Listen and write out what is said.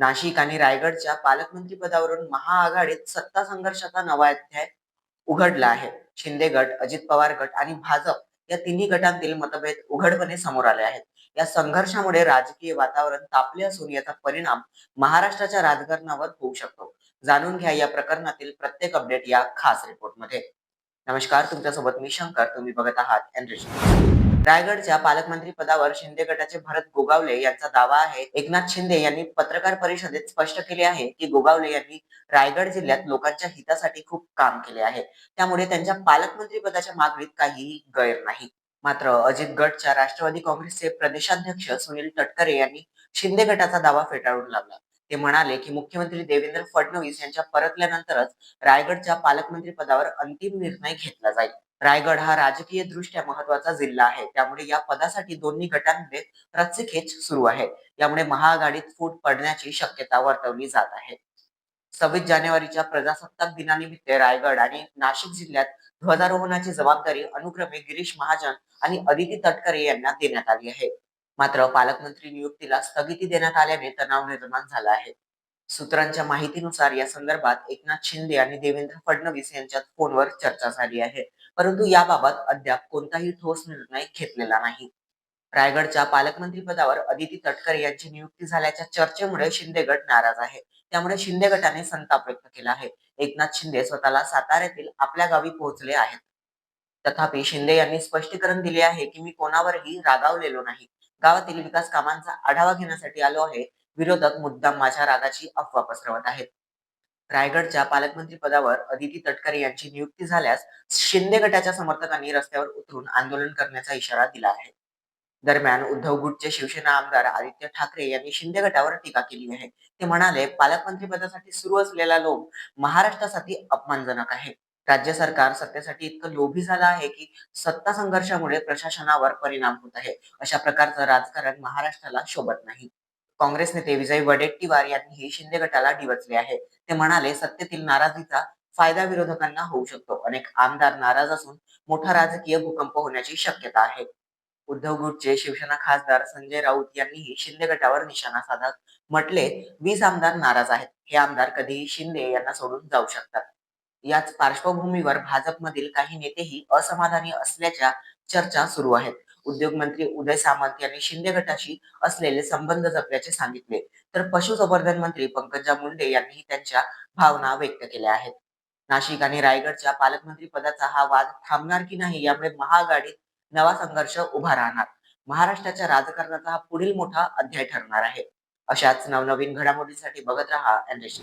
नाशिक आणि रायगडच्या पालकमंत्री पदावरून महाआघाडीत सत्ता संघर्षाचा नवा अध्याय उघडला आहे. शिंदे गट अजित पवार गट आणि भाजप या तिन्ही गटांतील मतभेद उघडपणे समोर आले आहेत. या संघर्षामुळे राजकीय वातावरण तापले असून याचा परिणाम महाराष्ट्राच्या राजकारणावर होऊ शकतो. जाणून घ्या या प्रकरणातील प्रत्येक अपडेट या खास रिपोर्टमध्ये. नमस्कार तुमच्यासोबत मी शंकर. तुम्ही बघत आहात एनरिच रायगडच्या पालकमंत्री पदावर शिंदे गटाचे भरत गोगावले यांचा दावा आहे. एकनाथ शिंदे यांनी पत्रकार परिषदेत स्पष्ट केले आहे की गोगावले यांनी रायगड जिल्ह्यात लोकांच्या हितासाठी खूप काम केले आहे. त्यामुळे त्यांच्या पालकमंत्री पदाच्या मागणीत काहीही गैर नाही. मात्र अजित गटच्या राष्ट्रवादी काँग्रेसचे प्रदेशाध्यक्ष सुनील तटकरे यांनी शिंदे गटाचा दावा फेटाळून लावला. ते म्हणाले की मुख्यमंत्री देवेंद्र फडणवीस यांच्या परतल्यानंतरच रायगडच्या पालकमंत्री पदावर अंतिम निर्णय घेतला जाईल. रायगड हा राजकीय दृष्ट्या महत्त्वाचा जिल्हा आहे. त्यामुळे या पदासाठी दोन्ही गटांमध्ये रस्सीखेच सुरू आहे. यामुळे महाआघाडीत फूट पडण्याची शक्यता वर्तवली जात आहे. सव्वीस जानेवारीच्या प्रजासत्ताक दिनानिमित्त रायगड आणि नाशिक जिल्ह्यात ध्वजारोहणाची जबाबदारी अनुक्रमे गिरीश महाजन आणि अदिती तटकरे यांना देण्यात आली आहे. मात्र पालकमंत्री नियुक्तीला स्थगिती देण्यात आल्याने तणाव निर्माण झाला आहे. सूत्रांच्या माहितीनुसार या संदर्भात एकनाथ शिंदे आणि देवेंद्र फडणवीस यांच्यात फोनवर चर्चा झाली आहे. परंतु याबाबत अद्याप कोणताही ठोस निर्णय घेतलेला नाही. रायगडच्या पालकमंत्री पदावर अदिती तटकरे यांची नियुक्ती झाल्याच्या चर्चेमुळे शिंदे गट नाराज आहे. त्यामुळे शिंदे गटाने संताप व्यक्त केला आहे. एकनाथ शिंदे स्वतःला साताऱ्यातील आपल्या गावी पोहोचले आहेत. तथापि शिंदे यांनी स्पष्टीकरण दिले आहे की मी कोणावरही रागावलेलो नाही. गावातील विकास कामांचा आढावा घेण्यासाठी आलो आहे. विरोधक मुद्दाम माझ्या रागाची अफवा पसरवत आहेत. रायगडच्या पालकमंत्री पदावर अदिती तटकरे यांची नियुक्ती झाल्यास शिंदे गटाच्या समर्थकांनी रस्त्यावर उतरून आंदोलन करण्याचा इशारा दिला आहे. दरम्यान उद्धव गुटचे शिवसेना आमदार आदित्य ठाकरे यांनी शिंदे गटावर टीका केली आहे. ते म्हणाले पालकमंत्री पदासाठी सुरू असलेला लोभ महाराष्ट्रासाठी अपमानजनक आहे. राज्य सरकार सत्तेसाठी इतकं लोभी झालं आहे की सत्ता संघर्षामुळे प्रशासनावर परिणाम होत आहे. अशा प्रकारचं राजकारण महाराष्ट्राला शोभत नाही. काँग्रेस नेते विजय वडेट्टीवार यांनीही शिंदे गटाला डिवचले आहे. ते म्हणाले सत्तेतील नाराजीचा फायदा विरोधकांना होऊ शकतो. अनेक आमदार नाराज असून मोठा राजकीय भूकंप होण्याची शक्यता आहे. उद्धव गुटचे शिवसेना खासदार संजय राऊत यांनीही शिंदे गटावर निशाणा साधत म्हटले वीस आमदार नाराज आहेत. हे आमदार कधीही शिंदे यांना सोडून जाऊ शकतात. याच पार्श्वभूमीवर भाजपमधील काही नेतेही असमाधानी असल्याच्या चर्चा सुरू आहेत. उद्योगमंत्री उदय सामंत यांनी शिंदे गटाशी असलेले संबंध जपल्याचे सांगितले. तर पशुसंवर्धन मंत्री पंकजा मुंडे यांनीही त्यांच्या भावना व्यक्त केल्या आहेत. नाशिक आणि रायगडच्या पालकमंत्री पदाचा हा वाद थांबणार की नाही यामुळे महाआघाडीत नवा संघर्ष उभा राहणार. महाराष्ट्राच्या राजकारणाचा हा पुढील मोठा अध्याय ठरणार आहे. अशाच नवनवीन घडामोडींसाठी बघत राहा न्यूज